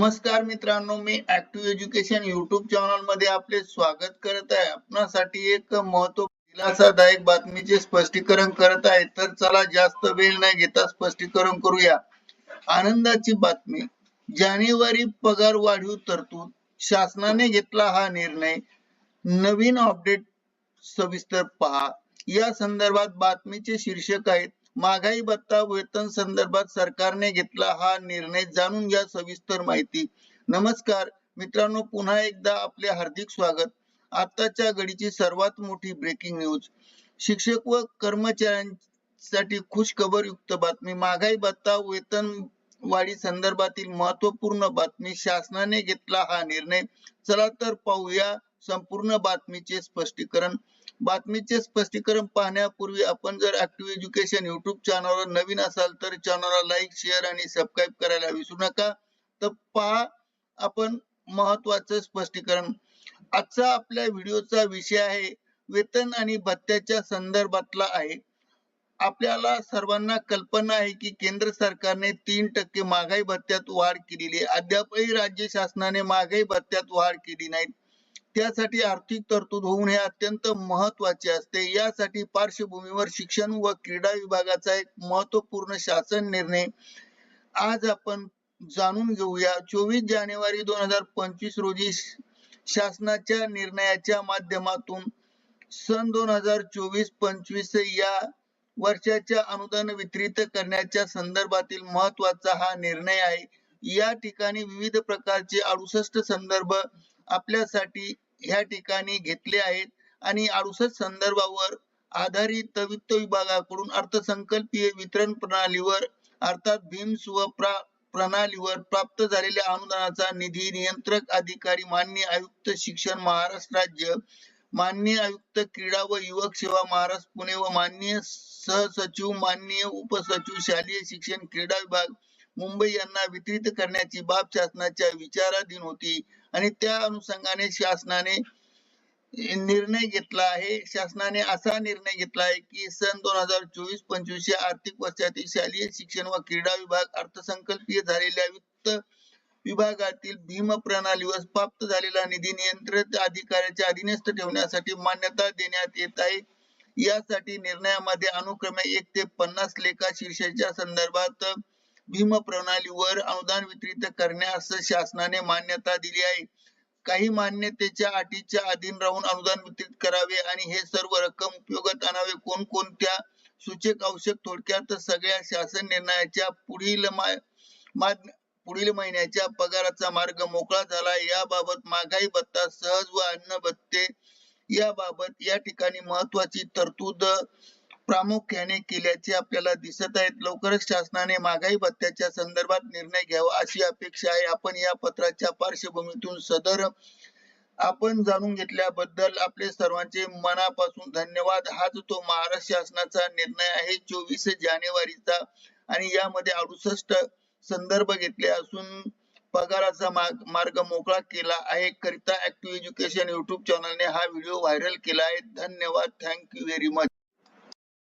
नमस्कार मित्रांनो मी ऍक्टिव्ह एज्युकेशन युट्यूब चॅनलमध्ये आपले स्वागत करत आहे. आपणासाठी एक महत्त्व दिलासादायक बातमीचे स्पष्टीकरण करत आहे. तर चला जास्त वेळ न घेता स्पष्टीकरण करूया. आनंदाची बातमी. जानेवारी पगार वाढीव तरतूद. शासनाने घेतला हा निर्णय. नवीन अपडेट सविस्तर पहा. या संदर्भात बातमीचे शीर्षक आहेत. महागाई भत्ता वेतन संदर्भात सरकारने घेतला हा निर्णय जाणून घ्या सविस्तर माहिती. नमस्कार मित्रांनो पुन्हा एकदा आपले हार्दिक स्वागत. आताच्या घडीची सर्वात मोठी ब्रेकिंग न्यूज शिक्षक व कर्मचाऱ्यांसाठी खुश खबर युक्त बातमी. महागाई भत्ता वेतन वाढी संदर्भातील महत्त्वपूर्ण बातमी. शासनाने घेतला हा निर्णय. चला तर पाहूया संपूर्ण बातमीचे स्पष्टीकरण. बातमीचे स्पष्टीकरण पाहण्यापूर्वी आपण जर ऍक्टिव्ह एज्युकेशन युट्यूब चॅनलवर नवीन असाल तर चॅनलला लाईक शेअर आणि सबस्क्राईब करायला विसरू नका. तर पहा आपण महत्वाचं स्पष्टीकरण. आजचा आपल्या व्हिडिओचा विषय आहे वेतन आणि भत्त्याच्या संदर्भातला आहे. आपल्याला सर्वांना कल्पना आहे की केंद्र सरकारने तीन टक्के महागाई भत्त्यात वाढ केलेली आहे. अद्यापही राज्य शासनाने महागाई भत्त्यात वाढ केली नाही. त्यासाठी आर्थिक तरतूद होऊन हे अत्यंत महत्त्वाचे असते. यासाठी पार्श्वभूमीवर शिक्षण व क्रीडा विभागाचा एक महत्त्वपूर्ण शासन निर्णय आज आपण जाणून घेऊया. चोवीस जानेवारी दोन हजार पंचवीस रोजी शासनाच्या निर्णयाच्या माध्यमातून सन दोन हजार चोवीस पंचवीस या वर्षाच्या अनुदान वितरित करण्याच्या संदर्भातील महत्त्वाचा हा निर्णय आहे. या ठिकाणी विविध प्रकारचे अडुसष्ट संदर्भ आपल्यासाठी ह्या ठिकाणी घेतले आहेत. आणि अडुसष्ट संदर्भावर आधारित वित्त विभागाकडून अर्थसंकल्पीय वितरण प्रणालीवर अर्थात भीम्स व प्रा प्रणालीवर प्राप्त झालेल्या अनुदानाचा निधी नियंत्रक अधिकारी मान्य आयुक्त शिक्षण महाराष्ट्र राज्य मान्य आयुक्त क्रीडा व युवक सेवा महाराष्ट्र पुणे व मान्य सहसचिव मान्य उपसचिव शालेय शिक्षण क्रीडा विभाग मुंबई यांना वितरित करण्याची बाब शासनाच्या विचाराधीन होती. आणि त्या अनुषंगाने शासनाने निर्णय घेतला आहे. शासनाने असा निर्णय घेतला आहे की सन दोन हजार चोवीस पंचवीस या आर्थिक वर्षातील शालेय शिक्षण व क्रीडा विभाग अर्थसंकल्पीय झालेल्या वित्त विभागातील भीम प्रणालीवर प्राप्त झालेला निधी नियंत्रित अधिकाऱ्याच्या अधीनस्थ ठेवण्यासाठी मान्यता देण्यात येत आहे. यासाठी निर्णयामध्ये अनुक्रमे एक ते पन्नास लेखा शीर्षेच्या संदर्भात भीम प्रणालीवर अनुदान वितरित करण्यास शासनाने मान्यता दिली आहे. काही मान्यतेच्या अटीच्या अधीन राहून अनुदान वितरित करावे आणि हे सर्व रक्कम उपयोगात आणावे. कोणकोणत्या सूचक आवश्यक थोडक्यात सगळ्या शासन निर्णयाच्या पुढील पुढील महिन्याच्या पगाराचा मार्ग मोकळा झाला. याबाबत महागाई भत्ता सहज व अन्न भत्ते याबाबत या ठिकाणी महत्वाची तरतूद प्रामुख्याने केल्याचे आपल्याला दिसत आहेत. लवकरच शासनाने महागाई भत्त्याच्या संदर्भात निर्णय घ्यावा अशी अपेक्षा आहे. आपण या पत्राच्या पार्श्वभूमीतून सदर आपण जाणून घेतल्याबद्दल आपले सर्वांचे मनापासून धन्यवाद. हाच तो महाराष्ट्र शासनाचा निर्णय आहे. चोवीस जानेवारीचा आणि यामध्ये अडुसष्ट संदर्भ घेतले असून पगाराचा मार्ग मोकळा केला आहे. करिता ऍक्टिव्ह एज्युकेशन युट्यूब चॅनलने हा व्हिडिओ व्हायरल केला आहे. धन्यवाद. Thank you very much